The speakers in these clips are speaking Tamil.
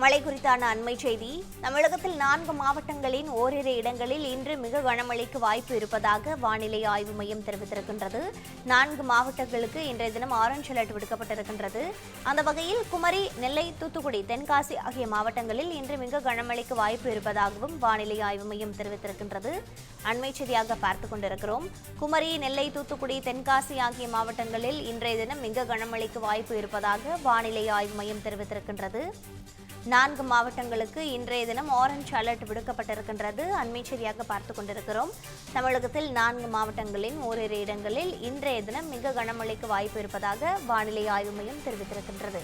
மழை குறித்தான அண்மை செய்தி. தமிழகத்தில் நான்கு மாவட்டங்களின் ஓரிரு இடங்களில் இன்று மிக கனமழைக்கு வாய்ப்பு இருப்பதாக வானிலை ஆய்வு மையம் தெரிவித்திருக்கின்றது. நான்கு மாவட்டங்களுக்கு இன்றைய தினம் ஆரஞ்ச் அலர்ட் விடுக்கப்பட்டிருக்கின்றது. அந்த வகையில் குமரி நெல்லை தூத்துக்குடி தென்காசி ஆகிய மாவட்டங்களில் இன்று மிக கனமழைக்கு வாய்ப்பு இருப்பதாகவும் வானிலை ஆய்வு மையம் தெரிவித்திருக்கின்றது. அண்மை செய்தியாக பார்த்துக் கொண்டிருக்கிறோம். குமரி நெல்லை தூத்துக்குடி தென்காசி ஆகிய மாவட்டங்களில் இன்றைய தினம் மிக கனமழைக்கு வாய்ப்பு இருப்பதாக வானிலை ஆய்வு மையம் தெரிவித்திருக்கின்றது. நான்கு மாவட்டங்களுக்கு இன்றைய தினம் ஆரஞ்ச் அலர்ட் விடுக்கப்பட்டிருக்கின்றது. அண்மை பார்த்து கொண்டிருக்கிறோம். தமிழகத்தில் நான்கு மாவட்டங்களின் ஓரிரு இடங்களில் இன்றைய தினம் மிக கனமழைக்கு வாய்ப்பு இருப்பதாக வானிலை ஆய்வு மையம் தெரிவித்திருக்கின்றது.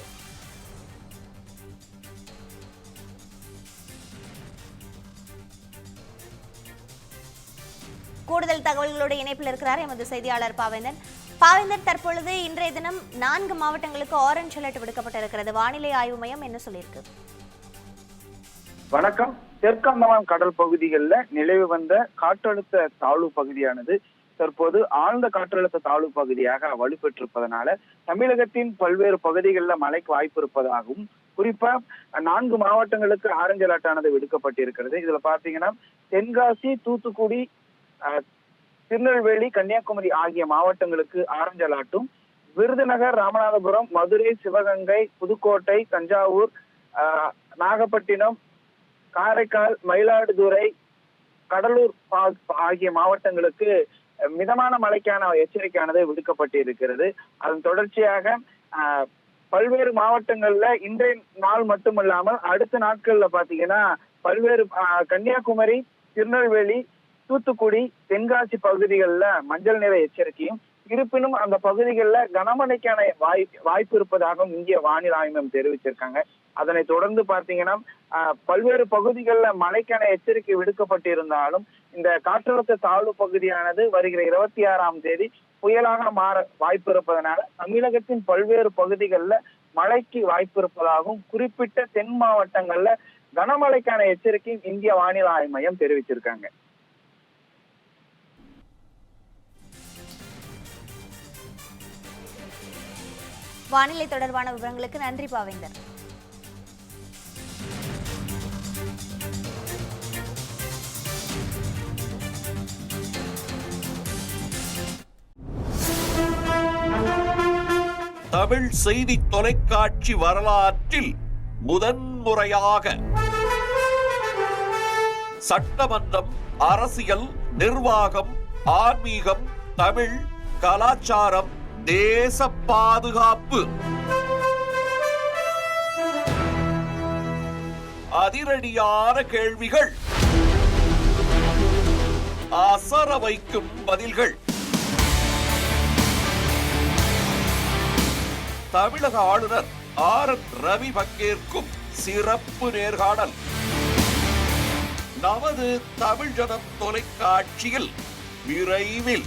கூடுதல் தகவல்களோடு இணைப்பில் இருக்கிறார் எமது செய்தியாளர் பாவேந்தன். பாவேந்தர் தற்பொழுது இன்றைய தினம் நான்கு மாவட்டங்களுக்கு ஆரஞ்ச் அலர்ட் விடுக்கப்பட்டிருக்கிறது. வானிலை ஆய்வு மையம் என்ன சொல்லியிருக்கு? வணக்கம். தெற்கந்தமான் கடல் பகுதிகளில் நிலவு வந்த காற்றழுத்த தாழ்வு பகுதியானது தற்போது ஆழ்ந்த காற்றழுத்த தாழ்வு பகுதியாக வலுப்பெற்றிருப்பதனால தமிழகத்தின் பல்வேறு பகுதிகளில் மழைக்கு வாய்ப்பு இருப்பதாகவும் குறிப்பா நான்கு மாவட்டங்களுக்கு ஆரஞ்சு அலர்ட்டானது விடுக்கப்பட்டிருக்கிறது. இதுல பாத்தீங்கன்னா தென்காசி தூத்துக்குடி அஹ், திருநெல்வேலி கன்னியாகுமரி ஆகிய மாவட்டங்களுக்கு ஆரஞ்சு அலாட்டும் விருதுநகர் ராமநாதபுரம் மதுரை சிவகங்கை புதுக்கோட்டை தஞ்சாவூர் நாகப்பட்டினம் காரைக்கால் மயிலாடுதுறை கடலூர் பா- ஆகிய மாவட்டங்களுக்கு மிதமான மழைக்கான எச்சரிக்கையானது விடுக்கப்பட்டு இருக்கிறது அதன் தொடர்ச்சியாக பல்வேறு மாவட்டங்கள்ல இன்றைய நாள் மட்டுமல்லாமல் அடுத்த நாட்கள்ல பாத்தீங்கன்னா பல்வேறு கன்னியாகுமரி திருநெல்வேலி தூத்துக்குடி தென்காசி பகுதிகளில் மஞ்சள் நிற எச்சரிக்கையும் இருப்பினும் அந்த பகுதிகளில் கனமழைக்கான வாய் வாய்ப்பு இருப்பதாகவும் இந்திய வானிலை ஆய்வு மையம் தெரிவிச்சிருக்காங்க. அதனை தொடர்ந்து பார்த்தீங்கன்னா பல்வேறு பகுதிகளில் மழைக்கான எச்சரிக்கை விடுக்கப்பட்டிருந்தாலும் இந்த காற்றழுத்த தாழ்வு பகுதியானது வருகிற இருபத்தி ஆறாம் தேதி புயலாக மாற வாய்ப்பு இருப்பதனால தமிழகத்தின் பல்வேறு பகுதிகளில் மழைக்கு வாய்ப்பு இருப்பதாகவும் குறிப்பிட்ட தென் மாவட்டங்கள்ல கனமழைக்கான எச்சரிக்கையும் இந்திய வானிலை ஆய்வு மையம் தெரிவிச்சிருக்காங்க. வானிலை தொடர்பான விவரங்களுக்கு நன்றி பாவேந்தர். தமிழ் செய்தி தொலைக்காட்சி வரலாற்றில் முதன்முறையாக சட்டமன்றம் அரசியல் நிர்வாகம் ஆன்மீகம் தமிழ் கலாச்சாரம் தேச பாதுகாப்பு அதிரடியான கேள்விகள். அசர வைக்கும் பதில்கள். தமிழக ஆளுநர் ஆர் என் ரவி பங்கேற்கும் சிறப்பு நேர்காணல். நமது தமிழ் ஜனம் தொலைக்காட்சியில் விரைவில்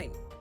fine.